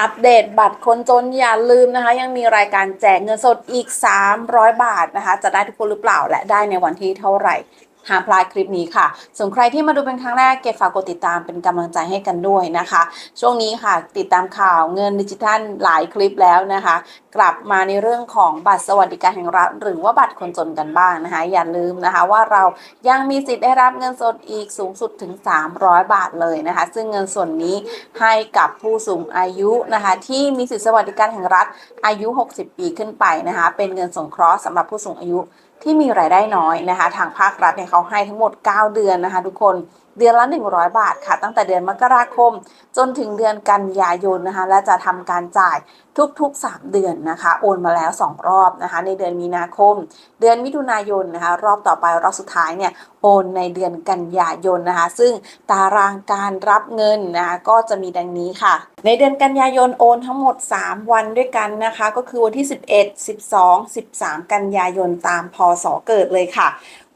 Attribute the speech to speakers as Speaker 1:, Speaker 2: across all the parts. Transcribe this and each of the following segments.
Speaker 1: อัปเดตบัตรคนจนอย่าลืมนะคะ ยังมีรายการแจกเงินสดอีก 300 บาทนะคะ จะได้ทุกคนหรือเปล่าและได้ในวันที่เท่าไหร่ ห้ามพลาดคลิปนี้ค่ะ ส่วนใครที่มาดูเป็นครั้งแรกเกดฝากกดติดตามเป็นกำลังใจให้กันด้วยนะคะ ช่วงนี้ค่ะติดตามข่าวเงินดิจิทัลหลายคลิปแล้วนะคะ กลับมาในเรื่องของบัตรสวัสดิการแห่งรัฐ หรือว่าบัตรคนจนกันบ้างนะคะ อย่าลืมนะคะว่าเรายังมีสิทธิ์ได้รับเงินสดอีกสูงสุดถึง 300 บาทเลยนะคะ ซึ่งเงินส่วนนี้ให้กับผู้สูงอายุนะคะ ที่มีสิทธิสวัสดิการแห่งรัฐอายุ 60 ปีขึ้นไปนะคะ เป็นเงินสงเคราะห์สำหรับผู้สูงอายุที่มีรายได้น้อยนะคะ ทางภาครัฐเนี่ยเขาให้ทั้งหมด 9 เดือนนะคะ ทุกคน เดือนละ 100 บาทค่ะ ตั้งแต่เดือนมกราคม จนถึงเดือนกันยายนนะคะ และจะทำการจ่ายทุกๆ 3 เดือนนะคะ โอนมาแล้ว 2 รอบนะคะ ในเดือนมีนาคม เดือนมิถุนายนนะคะ รอบต่อไปรอบสุดท้ายเนี่ยโอนในเดือนกันยายนนะคะ ซึ่งตารางการรับเงินนะคะก็จะมีดังนี้ค่ะ ในเดือนกันยายนโอนทั้งหมด 3 วันด้วยกันนะคะ ก็คือวันที่ 11 12 13 กันยายนตามพศเกิดเลยค่ะ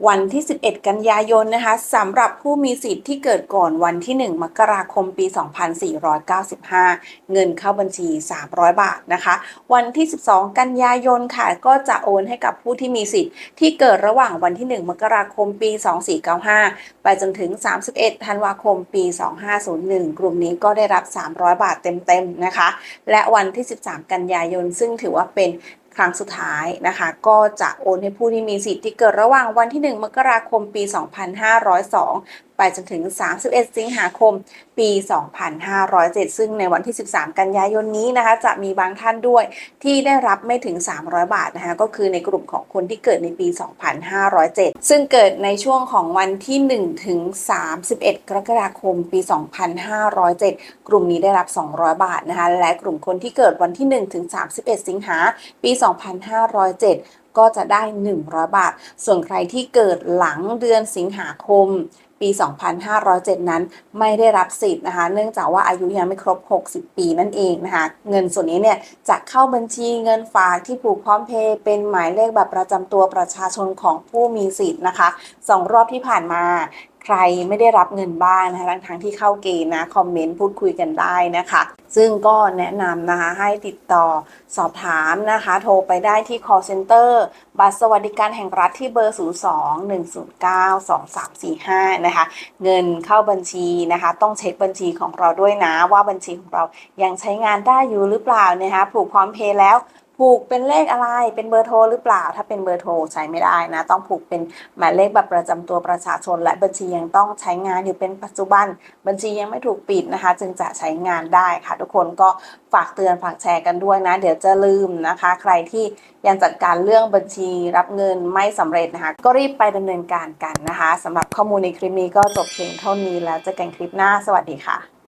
Speaker 1: วันที่ 11 กันยายนนะคะสำหรับผู้มีสิทธิที่เกิดก่อนวันที่ 1 มกราคมปี 2495 เงินเข้าบัญชี 300 บาทนะคะ วันที่ 12 กันยายนค่ะก็จะโอนให้กับผู้ที่มีสิทธิ์ ที่เกิดระหว่างวันที่ 1 มกราคมปี 2495 ไปจนถึง 31 ธันวาคมปี 2501 กลุ่มนี้ก็ได้รับ 300 บาทเต็มๆนะคะ และวันที่ 13 กันยายนซึ่งถือว่าเป็น ครั้งสุดท้ายนะคะ ก็จะโอนให้ผู้ที่มีสิทธิ์ที่เกิดระหว่างวันที่ 1 มกราคมปี 2502 ไปจนถึง 31 สิงหาคม ปี 2507 ซึ่งในวันที่ 13 กันยายนนี้นะคะ จะมีบางท่านด้วยที่ได้รับไม่ถึง 300 บาทนะคะ ก็คือในกลุ่มของคนที่เกิดในปี 2507 ซึ่งเกิดในช่วงของวันที่ 1 ถึง 31 กรกฎาคม ปี 2507 กลุ่มนี้ได้รับ 200 บาทนะคะ และกลุ่มคนที่เกิดวันที่ 1 ถึง 31 สิงหาปี2507 ก็จะได้ 100 บาท ส่วนใครที่เกิดหลังเดือนสิงหาคมปี 2507 นั้นไม่ได้รับสิทธิ์นะคะ เนื่องจากว่าอายุยังไม่ครบ 60 ปีนั่นเองนะคะ เงินส่วนนี้เนี่ยจะเข้าบัญชีเงินฝากที่ผูกพร้อมเพย์เป็นหมายเลขบัตรประจำตัวประชาชนของผู้มีสิทธิ์นะคะสองรอบที่ผ่านมาใครไม่ได้รับเงินบ้างนะคะทั้งที่เข้าเกณฑ์นะ คอมเมนต์พูดคุยกันได้นะคะซึ่งก็แนะนำนะคะให้ติดต่อสอบถามนะคะ โทรไปได้ที่ call center บัตรสวัสดิการแห่งรัฐที่เบอร์ 02 109 2345 นะคะ เงินเข้าบัญชีนะคะ ต้องเช็คบัญชีของเราด้วยนะ ว่าบัญชีของเรายังใช้งานได้อยู่หรือเปล่านะคะ ผูกพร้อมเพย์แล้ว ผูกเป็นเลขอะไร เป็นเบอร์โทรหรือเปล่า ถ้าเป็นเบอร์โทรใช้ไม่ได้นะ ต้องผูกเป็นหมายเลขบัตรประจำตัวประชาชน และบัญชียังต้องใช้งานอยู่เป็นปัจจุบัน บัญชียังไม่ถูกปิดนะคะ จึงจะใช้งานได้ค่ะ ทุกคนก็ฝากเตือนฝากแชร์กันด้วยนะ เดี๋ยวจะลืมนะคะ ใครที่ยังจัดการเรื่องบัญชีรับเงินไม่สำเร็จนะคะ ก็รีบไปดำเนินการกันนะคะสำหรับข้อมูลในคลิปนี้ก็จบเพียงเท่านี้แล้วเจอกันคลิปหน้า สวัสดีค่ะ